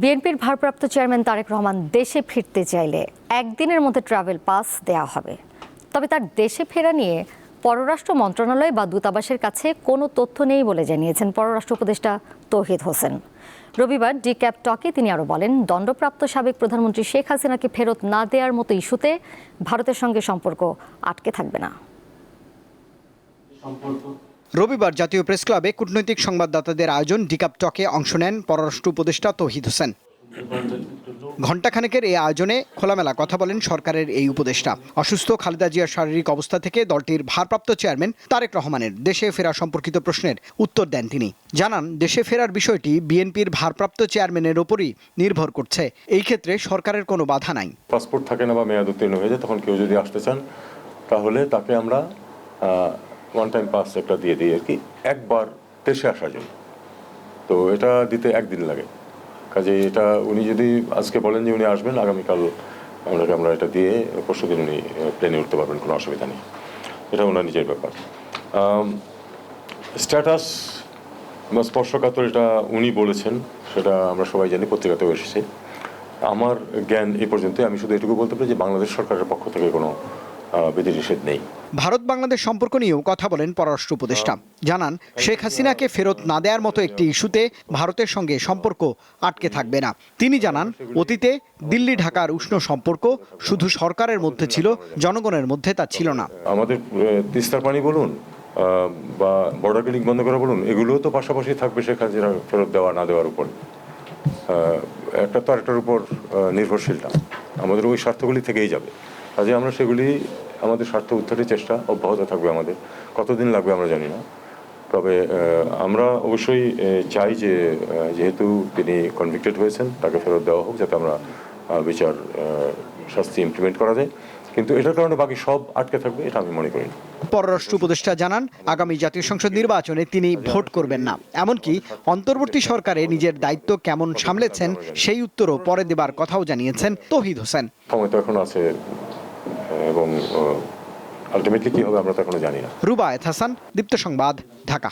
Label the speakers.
Speaker 1: বিএনপির ভারপ্রাপ্ত চেয়ারম্যান তারেক রহমান দেশে ফিরতে চাইলে একদিনের মধ্যে ট্রাভেল পাস দেওয়া হবে। তবে তার দেশে ফেরা নিয়ে পররাষ্ট্র মন্ত্রণালয় বা দূতাবাসের কাছে কোনো তথ্য নেই বলে জানিয়েছেন পররাষ্ট্র উপদেষ্টা তৌহিদ হোসেন। রবিবার ডি ক্যাপ টকে তিনি আরও বলেন, দণ্ডপ্রাপ্ত সাবেক প্রধানমন্ত্রী শেখ হাসিনাকে ফেরত না দেওয়ার মতো ইস্যুতে ভারতের সঙ্গে সম্পর্ক আটকে থাকবে না।
Speaker 2: রবিবার জাতীয় প্রেস ক্লাবে কূটনৈতিক সংবাদদাতাদের আয়োজন ডিকাপ টকে অংশ নেন পররাষ্ট্র উপদেষ্টা তৌহিদ হোসেন। ঘণ্টাখানেকের এই আয়োজনে খোলামেলা কথা বলেন সরকারের এই উপদেষ্টা। অসুস্থ খালেদা জিয়ার শারীরিক অবস্থা থেকে দলটির ভারপ্রাপ্ত চেয়ারম্যান তারেক রহমানের দেশে ফেরা সম্পর্কিত প্রশ্নের উত্তর দেন তিনি। জানান, দেশে ফেরার বিষয়টি বিএনপির ভারপ্রাপ্ত চেয়ারম্যানের ওপরই নির্ভর করছে। এই ক্ষেত্রে সরকারের কোনো বাধা নাই।
Speaker 3: পাসপোর্ট থাকে না বা মেয়াদ উত্তীর্ণ হয়ে যায়, তখন কেউ যদি আসতে চান, তাহলে তাকে আমরা ওয়ান টাইম পাস একটা দিয়ে দিই আর কি, একবার দেশে আসার জন্য। তো এটা দিতে একদিন লাগে। কাজে এটা উনি যদি আজকে বলেন যে উনি আসবেন, আগামীকাল আমরা আমরা এটা দিয়ে পরশু দিন উনি প্লেনে উঠতে পারবেন, কোনো অসুবিধা নেই। এটা ওনার নিজের ব্যাপার। স্ট্যাটাস বা স্পর্শকাতর এটা উনি বলেছেন, সেটা আমরা সবাই জানি, পত্রিকাতেও এসেছে। আমার জ্ঞান এই পর্যন্ত আমি শুধু এটুকু বলতে পারি যে বাংলাদেশ সরকারের পক্ষ থেকে কোনো বিধিনিষেধ নেই।
Speaker 2: ভারত বাংলাদেশ সম্পর্ক নিয়েও কথা বলেন পররাষ্ট্র উপদেষ্টা। জানান শেখ হাসিনাকে ফেরত না দেওয়ার মতো একটি ইস্যুতে ভারতের সঙ্গে সম্পর্ক আটকে থাকবে না। তিনি জানান অতীতে দিল্লি ঢাকার উষ্ণ সম্পর্ক শুধু সরকারের মধ্যে ছিল জনগণের মধ্যে তা ছিল না।
Speaker 3: আমাদের তিস্তার পানি বলুন বা বর্ডার ক্লিনিক বন্ধ করা বলুন এগুলোও তো পাশাপাশি থাকবে শেখ হাসিনা ফেরত দেওয়া না দেওয়ার উপর। একটা তো আরেকটার উপর আহ, নির্ভরশীলটা আমাদের ওই স্বার্থগুলি থেকেই যাবে। কাজে আমরা সেগুলি আমাদের স্বার্থ উদ্ধারের চেষ্টা অব্যাহত থাকবে আমাদের। কতদিন লাগবে আমরা জানি না। তবে আমরা অবশ্যই চাই যে যেহেতু তিনি কনভিক্টেড হয়েছেন তাকে ফেরত দেওয়া হোক যাতে আমরা বিচার শাস্তি ইমপ্লিমেন্ট করা যায়। কিন্তু এটার কারণে বাকি সব আটকে থাকবে এটা আমি মনে করি
Speaker 2: পররাষ্ট্র উপদেষ্টা জানান আগামী জাতীয় সংসদ নির্বাচনে তিনি ভোট করবেন না। এমনকি অন্তর্বর্তী সরকারে নিজের দায়িত্ব কেমন সামলেছেন সেই উত্তরও পরে দেবার কথাও জানিয়েছেন তহিদ হোসেন।
Speaker 3: সময় তো এখন আছে এবং আলটিমেটলি কি হবে আমরা তো এখনও জানি না।
Speaker 2: রুবা এথাসান দীপ্ত সংবাদ ঢাকা।